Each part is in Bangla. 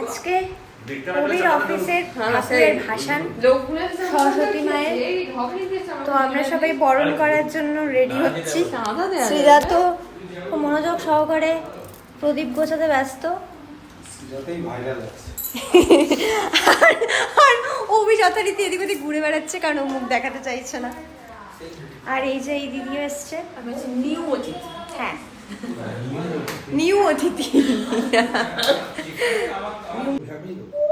আজকে কবির অফিসের ঠাকুরের ভাসান সরস্বতী মায়ের তো আমরা সবাই বরণ করার জন্য রেডি হচ্ছি শ্রীজাত ও মনোযোগ সহকারে প্রদীপ গোছাতে ব্যস্ত যতই ভাইরাল আছে আর আর অভি যথারীতি এদিক ওদিক ঘুরে বেড়াচ্ছে কারণ ও মুখ দেখাতে চাইছে না আর এই যে এই দিদিও এসছে নিউ অতিথি হ্যাঁ নিউ অতিথি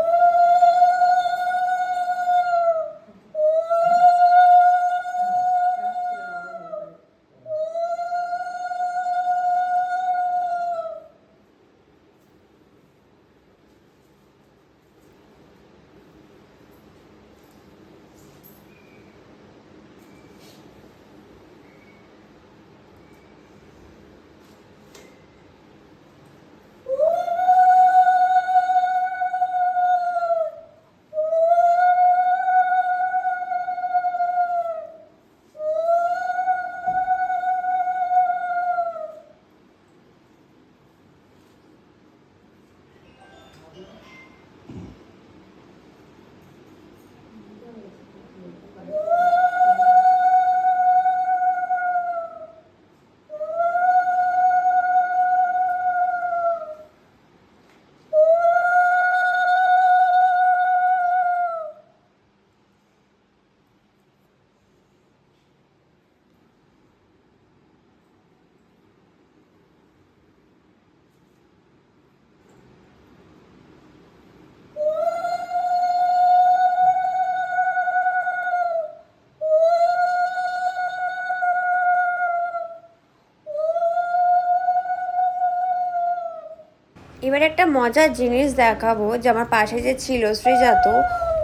এবার একটা মজার জিনিস দেখাবো যে আমার পাশে যে ছিল শ্রীজাত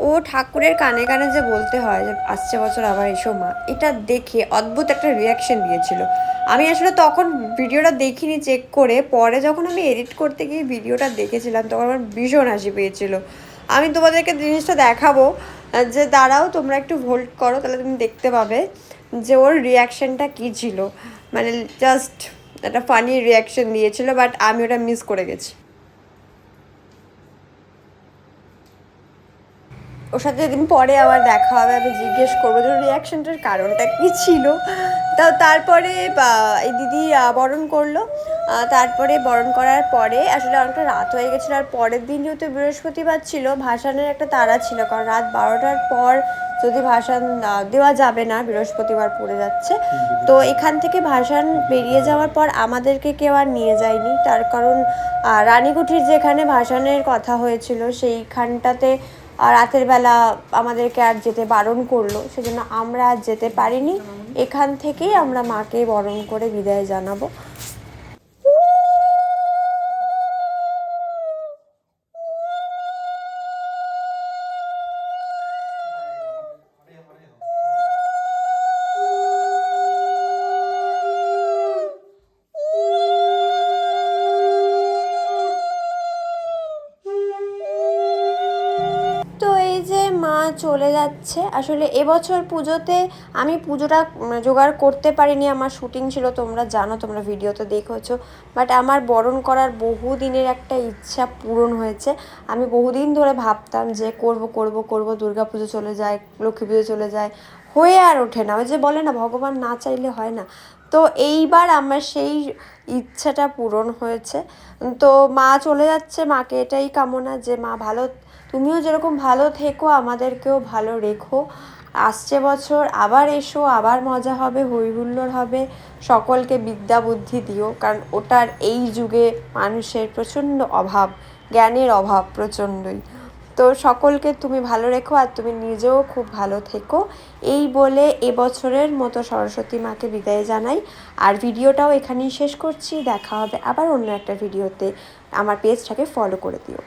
ও ঠাকুরের কানে কানে যে বলতে হয় যে আসছে বছর আবার এসো মা, এটা দেখে অদ্ভুত একটা রিয়াকশন দিয়েছিল। আমি আসলে তখন ভিডিওটা দেখিনি চেক করে, পরে যখন আমি এডিট করতে গিয়ে ভিডিওটা দেখেছিলাম, তখন আমার ভীষণ হাসি পেয়েছিল। আমি তোমাদেরকে জিনিসটা দেখাবো, যে দাঁড়াও, তোমরা একটু ভোল্ট করো, তাহলে তুমি দেখতে পাবে যে ওর রিয়াকশনটা কী ছিল। মানে জাস্ট একটা ফানি রিয়াকশন দিয়েছিল বাট আমি ওটা মিস করে গেছি। ওর সাথে যেদিন পরে আবার দেখা হবে, আমি জিজ্ঞেস করব যে রিয়াকশনটার কারণটা কী ছিল। তা তারপরে এই দিদি বরণ করল। তারপরে বরণ করার পরে, আসলে অনেকটা রাত হয়ে গেছিল। আর পরের দিন যেহেতু বৃহস্পতিবার ছিল, ভাসানের একটা তারা ছিল, কারণ রাত বারোটার পর যদি ভাসান দেওয়া যাবে না, বৃহস্পতিবার পড়ে যাচ্ছে। তো এখান থেকে ভাসান বেরিয়ে যাওয়ার পর আমাদেরকে কেউ আর নিয়ে যায়নি। তার কারণ রানীকুঠির যেখানে ভাসানের কথা হয়েছিল, সেইখানটাতে রাতের বেলা আমাদেরকে আর যেতে বারণ করল, সেজন্য আমরা আর যেতে পারিনি। এখান থেকেই আমরা মাকে বরণ করে বিদায় জানাব। মা চলে যাচ্ছে। আসলে এবছর পুজোতে আমি পুজোটা জোগাড় করতে পারিনি। আমার শুটিং ছিল, তোমরা জানো, তোমরা ভিডিওতে দেখেছ। বাট আমার বরণ করার বহু দিনের একটা ইচ্ছা পূরণ হয়েছে। আমি বহুদিন ধরে ভাবতাম যে করব করব করব, দুর্গা পুজো চলে যায়, লক্ষ্মী পুজো চলে যায়। হয়ে আর ওঠে না। ওই যে বলে না, ভগবান না চাইলে হয় না। তো এইবার আমার সেই ইচ্ছাটা পূরণ হয়েছে। তো মা চলে যাচ্ছে, মাকে এটাই কামনা যে, মা, ভালো, তুমিও যেরকম ভালো থেকো, আমাদেরকেও ভালো রেখো। আসছে বছর, আবার এসো, আবার মজা হবে, হই হুল্লোড় হবে। সকলকে বিদ্যা বুদ্ধি দিও। কারণ ওটার এই যুগে মানুষের প্রচণ্ড অভাব, জ্ঞানের অভাব প্রচণ্ডই। তো সকলকে তুমি ভালো রেখো আর তুমি নিজেও খুব ভালো থেকো। এই বলে এবছরের মতো সরস্বতী মাকে বিদায় জানাই। আর ভিডিওটাও এখানেই শেষ করছি। দেখা হবে আবার অন্য একটা ভিডিওতে। আমার পেজটাকে ফলো করে দিও।